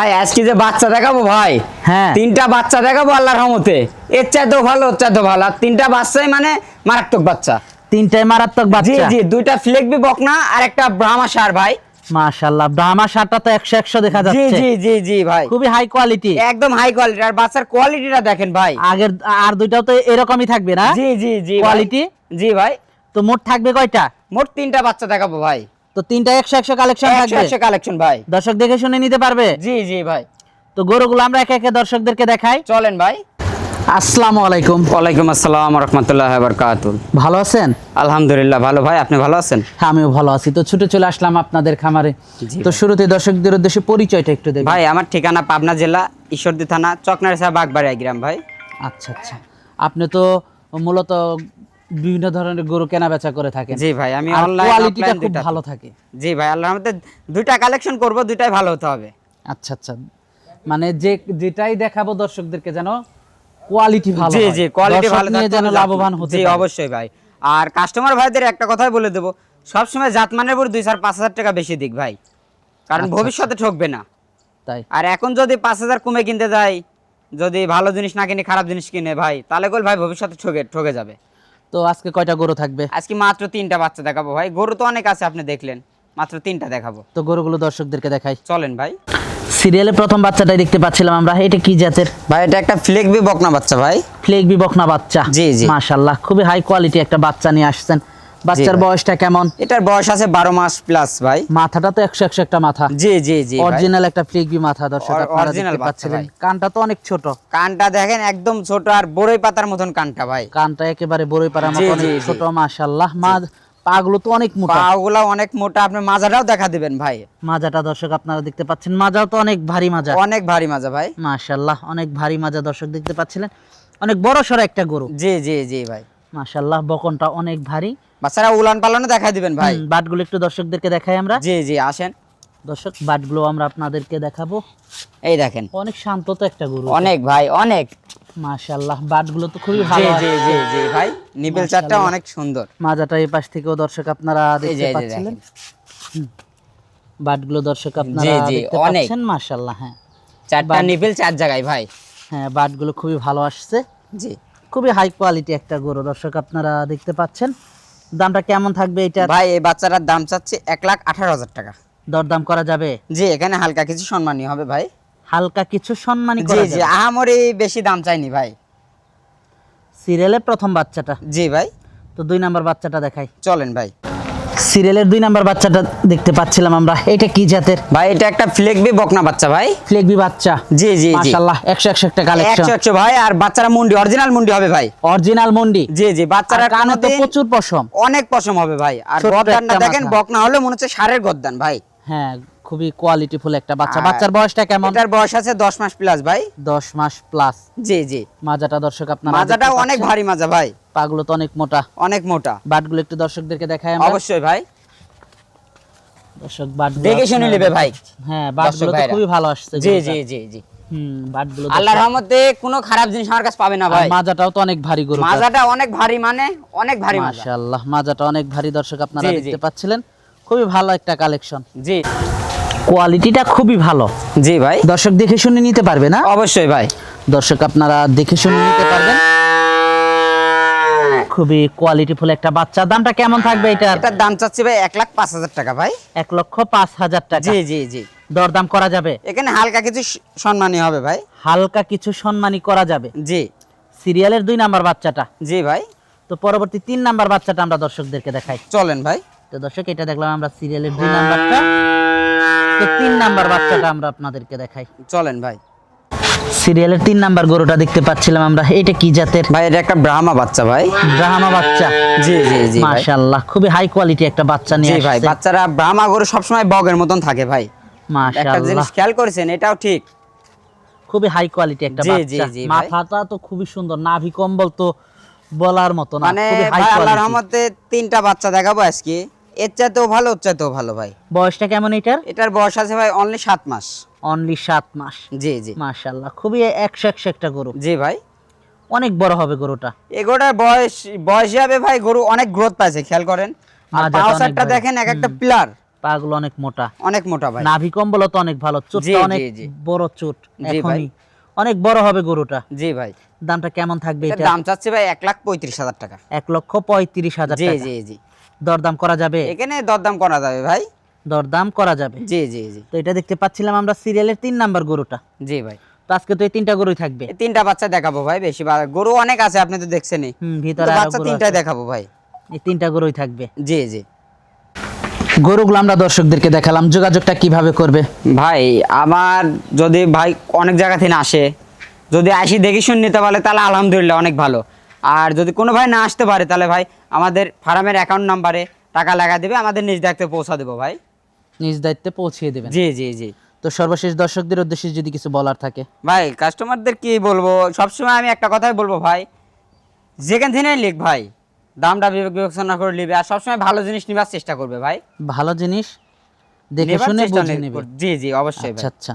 ভাই আজকে যে বাচ্চা দেখাবো ভাই হ্যাঁ। তিনটা বাচ্চা দেখাবো আল্লাহর রহমতে। এর চাইতেও ভালো ওর চাইতেও ভালো। আর তিনটা বাচ্চাই মানে মারাত্মক বাচ্চা। তিনটায় মারাত্মক বাচ্চা? জি জি দুইটা ফ্লেকবি বকনা আর একটা ব্রাহ্মা সার ভাই। মাশাআল্লাহ ব্রাহ্মা শার্টটা তো একশো একশো দেখা যাচ্ছে। জি জি জি জি ভাই। খুবই হাই কোয়ালিটি একদম হাই কোয়ালিটি আর বাচ্চার কোয়ালিটিটা দেখেন ভাই। আগের আর দুইটাও তো এরকমই থাকবে না? জি জি জি কোয়ালিটি জি ভাই। তো মোট থাকবে কয়টা? মোট তিনটা বাচ্চা দেখাবো ভাই। তো তিনটা একশো একশো কালেকশন থাকবে? একশো কালেকশন ভাই। দর্শক দেখে শুনে নিতে পারবে? জি জি ভাই। তো গরুগুলো আমরা একে একে দর্শকদেরকে দেখাই। চলেন ভাই। আসসালামু আলাইকুম। ওয়ালাইকুম আসসালাম রহমতুল্লাহ বরকাতুল ভালো আছেন? আলহামদুলিল্লাহ ভালো। ভাই আপনি ভালো আছেন? হ্যাঁ আমিও ভালো আছি। তো ছুটে চলে আসলাম আপনাদের খামারে। তো শুরুতে দর্শকদের উদ্দেশ্যে পরিচয়টা একটু দেবেন। ভাই আমার ঠিকানা পাবনা জেলা ঈশ্বরদী থানা চকনারসা বাগবাড়িয়া গ্রাম ভাই। আচ্ছা আচ্ছা। আপনি তো মূলত বিভিন্ন ধরনের গরু কেনা বেচা করে থাকেন। জি ভাই আমি অনলাইন কোয়ালিটিটা খুব ভালো থাকে। জি ভাই আল্লাহর মধ্যে দুইটা কালেকশন করব দুইটাই ভালো হতে হবে। আচ্ছা আচ্ছা। মানে যে যেটাই দেখাবো দর্শকদেরকে যেন কোয়ালিটি ভালো জি জি কোয়ালিটি ভালো নিয়ে যেন লাভবান হতে জি অবশ্যই ভাই। আর কাস্টমার ভাইদের একটা কথাই বলে দেবো সবসময় জাতমানের উপর দুই চার পাঁচ হাজার টাকা বেশি দিক ভাই। কারণ আচ্ছা, ভবিষ্যতে ঠকবে না। তাই। আর এখন যদি পাঁচ হাজার কমে কিনতে যায় যদি ভালো জিনিস না কিনে খারাপ জিনিস কিনে ভাই তাহলে কল ভাই ভবিষ্যতে ঠকে ঠকে যাবে। তো আজকে কয়টা গরু থাকবে? আজকে মাত্র তিনটা বাচ্চা দেখাবো ভাই। গরু তো অনেক আছে আপনি দেখলেন। মাত্র তিনটা দেখাবো। তো গরুগুলো দর্শকদেরকে দেখাই। চলেন ভাই। সিরিয়ালে প্রথম বাচ্চাটাই দেখতে পাচ্ছিলাম আমরা। এটা কি জাতের? ভাই এটা একটা ফ্লেগবি বকনা বাচ্চা ভাই। ফ্লেক বিবকনা বাচ্চা। জি, জি। মাশাআল্লাহ খুবই হাই কোয়ালিটি একটা বাচ্চা নিয়ে আসছেন। বাচ্চার বয়সটা কেমন? এটার বয়স আছে বারো মাস প্লাস ভাই। মাথাটা তো একশো একশো একটা মাথা। জি জি জি অরিজিনাল একটা ফ্লেকবি মাথা দর্শক পাচ্ছিলেন। কানটা তো অনেক ছোট। কানটা দেখেন একদম ছোট আর বড়ই পাতার মতন কানটা ভাই। কানটা একেবারে বড়ই পাড়ার জি, মতো অনেক জি, জি। ছোট মাশাআল্লাহ। মা পাগুলো তো অনেক মোটা। পাগুলা অনেক মোটা। আপনি মাজাটাও দেখা দিবেন ভাই। মাজাটা দর্শক আপনারা দেখতে পাচ্ছেন। মাজাও তো অনেক ভারী মাজা। অনেক ভারী মাজা ভাই। মাশাআল্লাহ অনেক ভারী মাজা দর্শক দেখতে পাচ্ছিলেন। অনেক বড় সড়ো একটা গরু। জি জি জি ভাই। মাশাআল্লাহ বকনটা অনেক ভারী। বাচ্চারা উলান পালানো দেখা দিবেন ভাই। বাটগুলো একটু দর্শকদেরকে দেখাই আমরা। জি জি আসেন। দর্শক বাটগুলো আমরা আপনাদেরকে দেখাবো। এই দেখেন। অনেক শান্ত তো একটা গরু অনেক ভাই অনেক। মাশাআল্লাহ বাটগুলো তো খুবই ভালো জি জি জি ভাই নিবেল চারটা অনেক সুন্দর। মাজাটা এই পাশ থেকেও দর্শক আপনারা দেখতে পাচ্ছিলেন। বাটগুলো দর্শক আপনারা দেখতে। পাচ্ছেন মাশাআল্লাহ হ্যাঁ। চারটা নিবেল চার জায়গায় ভাই। হ্যাঁ বাটগুলো খুবই ভালো আসছে। জি। খুবই হাই কোয়ালিটি একটা গরু। দর্শক আপনারা দেখতে পাচ্ছেন। দামটা কেমন থাকবে এটা? ভাই এই বাচ্চাটার দাম চাচ্ছে এক লাখ আঠারো হাজার টাকা। দরদাম করা যাবে? জি এখানে হালকা কিছু সম্মানী হবে ভাই। হালকা কিছু সম্মানী জি জি আহামরি বেশি দাম চাইনি ভাই। সিরিয়ালে প্রথম বাচ্চাটা। জি ভাই। তো দুই নাম্বার বাচ্চাটা দেখাই। চলেন ভাই। সিরিয়ালের দুই নাম্বার বাচ্চাটা দেখতে পাচ্ছিলাম আমরা। এটা কি জাতের? ভাই এটা একটা ফ্লেকবি বকনা বাচ্চা ভাই। ফ্লেকবি বাচ্চা। জি জি জি। মাশাআল্লাহ 100 100 একটা কালেকশন 100 100 ভাই আর বাচ্চারা মুন্ডি অরিজিনাল মুন্ডি হবে ভাই। অরিজিনাল মুন্ডি। জি জি বাচ্চারা কানে তো প্রচুর পশম। অনেক পশম হবে ভাই। আর গদ্দান না দেখেন। বকনা হলে মনে হচ্ছে সারের গদ্দান ভাই। হ্যাঁ খুবই কোয়ালিটিফুল একটা বাচ্চা। বাচ্চার বয়সটা কেমন? এটার বয়স আছে দশ মাস প্লাস ভাই। 10 মাস প্লাস জি জি। মাজাটা দর্শক আপনারা মাজাটা অনেক ভারী মাজা ভাই। পাগুলো তো অনেক মোটা। অনেক মোটা। বাটগুলো একটু দর্শকদেরকে দেখাই আমরা। অবশ্যই ভাই। দর্শক বাটগুলো দেখে শুনে নেবে ভাই। হ্যাঁ বাটগুলো তো খুবই ভালো আসছে জি জি জি জি। হুম বাটগুলো আল্লাহর রহমতে কোনো খারাপ জিনিস আমার কাছে পাবে না ভাই। মাজাটাও তো অনেক ভারী গরু মাজাটা অনেক ভারী মানে অনেক ভারী মাজা। মাশাআল্লাহ মাজাটা অনেক ভারী দর্শক আপনারা। দেখতে পাচ্ছিলেন। খুবই ভালো একটা কালেকশন জি। কোয়ালিটিটা খুবই ভালো। জি ভাই। দর্শক দেখে শুনে নিতে পারবে না? অবশ্যই ভাই। দর্শক আপনারা দেখে শুনে নিতে পারবেন। খুবই কোয়ালিটিফুল একটা বাচ্চা। দামটা কেমন থাকবে এটা এটার দাম চাচ্ছি ভাই এক লাখ পাঁচ হাজার টাকা ভাই। এক লক্ষ পাঁচ হাজার টাকা। জি জি জি। দরদাম করা যাবে? এখানে হালকা কিছু সম্মানী হবে ভাই। হালকা কিছু সম্মানী করা যাবে। জি। সিরিয়ালের দুই নাম্বার বাচ্চাটা। জি ভাই। তো পরবর্তী তিন নাম্বার বাচ্চাটা আমরা দর্শকদেরকে দেখাই। চলেন ভাই। তো দর্শক এটা দেখলাম আমরা সিরিয়ালের দুই নাম্বারটা। তিন নাম্বার বাচ্চাটা আমরা আপনাদেরকে দেখাই। চলেন ভাই। সিরিয়ালের তিন নাম্বার গরুটা দেখতে পাচ্ছিলাম আমরা। এটা কি জাতের? ভাই এটা একটা ব্রাহ্মা বাচ্চা ভাই। ব্রাহ্মা বাচ্চা। জি জি জি মাশাআল্লাহ খুবই হাই কোয়ালিটি একটা বাচ্চা নিয়ে ভাই বাচ্চারা ব্রাহ্মা গরু সবসময় বগের মতন থাকে ভাই। একটা জিনিস খেয়াল করেছেন এটাও ঠিক। খুবই হাই কোয়ালিটি একটা বাচ্চা জি, জি, ভাই। মাথাটা তো খুবই সুন্দর নাভি কম্বল তো বলার মতো না মানে ভাই আল্লাহর রহমতে তিনটা বাচ্চা দেখাবো আজকে। এর চাইতেও ভালো ওর চাইতেও ভালো ভাই। বয়সটা কেমন এটার? এটার বয়স আছে ভাই অনলি সাত মাস। অনলি সাত মাস। জি জি। মাশাআল্লাহ খুবই একশো একশো একটা গরু। জি ভাই। অনেক বড় হবে গরুটা। এগোটার বয়স বয়স যাবে ভাই গরু অনেক গ্রোথ পাইছে খেয়াল করেন। আর মাজাটা পাও অনেক সারটা ভারী। দেখেন এক একটা পিলার পাগুলো অনেক মোটা। অনেক মোটা ভাই। নাভি কম্বল তো অনেক ভালো চুটটা অনেক। বড় চুট এখনই। অনেক বড় হবে গরুটা। জি ভাই। দামটা কেমন থাকবে এটা? দাম চাচ্ছে ভাই এক লাখ পঁয়ত্রিশ হাজার টাকা। এক লক্ষ পঁয়ত্রিশ হাজার জি জি জি। দরদাম করা যাবে। এখানে দরদাম করা যাবে ভাই। দরদাম করা যাবে। জি জি জি। তো এটা দেখতে পাচ্ছিলাম আমরা সিরিয়ালের তিন নাম্বার গরুটা। জি ভাই। তো আজকে তো এই তিনটা গরুই থাকবে। তিনটা বাচ্চা দেখাবো ভাই বেশি গরু অনেক আছে আপনি তো দেখছেনই। হুম ভিতরে বাচ্চা গরু তিনটাই দেখাবো ভাই। এই তিনটা গরুই থাকবে। জি জি। গরুগুলো আমরা দর্শকদেরকে দেখালাম। যোগাযোগটা কীভাবে করবে? ভাই আমার যদি ভাই অনেক জায়গা থেকে আসে যদি আসি দেখি শুনে নিতে পারে তাহলে আলহামদুলিল্লাহ অনেক ভালো। আর যদি কোনো ভাই না আসতে পারে তাহলে ভাই আমাদের ফার্মের অ্যাকাউন্ট নাম্বারে টাকা লাগা দেবে আমাদের নিজ দায়িত্বে পৌঁছা দেবো ভাই। নিজ দায়িত্বে পৌঁছিয়ে দেবেন। জি জি জি। তো সর্বশেষ দর্শকদের উদ্দেশ্যে যদি কিছু বলার থাকে। ভাই কাস্টমারদের কি বলব? সবসময় আমি একটা কথাই বলব ভাই যেখান থেকে লিখ ভাই দামটা বিবেক বিবেচনা করে নিবে আর সবসময় ভালো জিনিস নিবার চেষ্টা করবে ভাই। ভালো জিনিস দেখে শুনে বুঝে নেবে। জি জি অবশ্যই আচ্ছা আচ্ছা।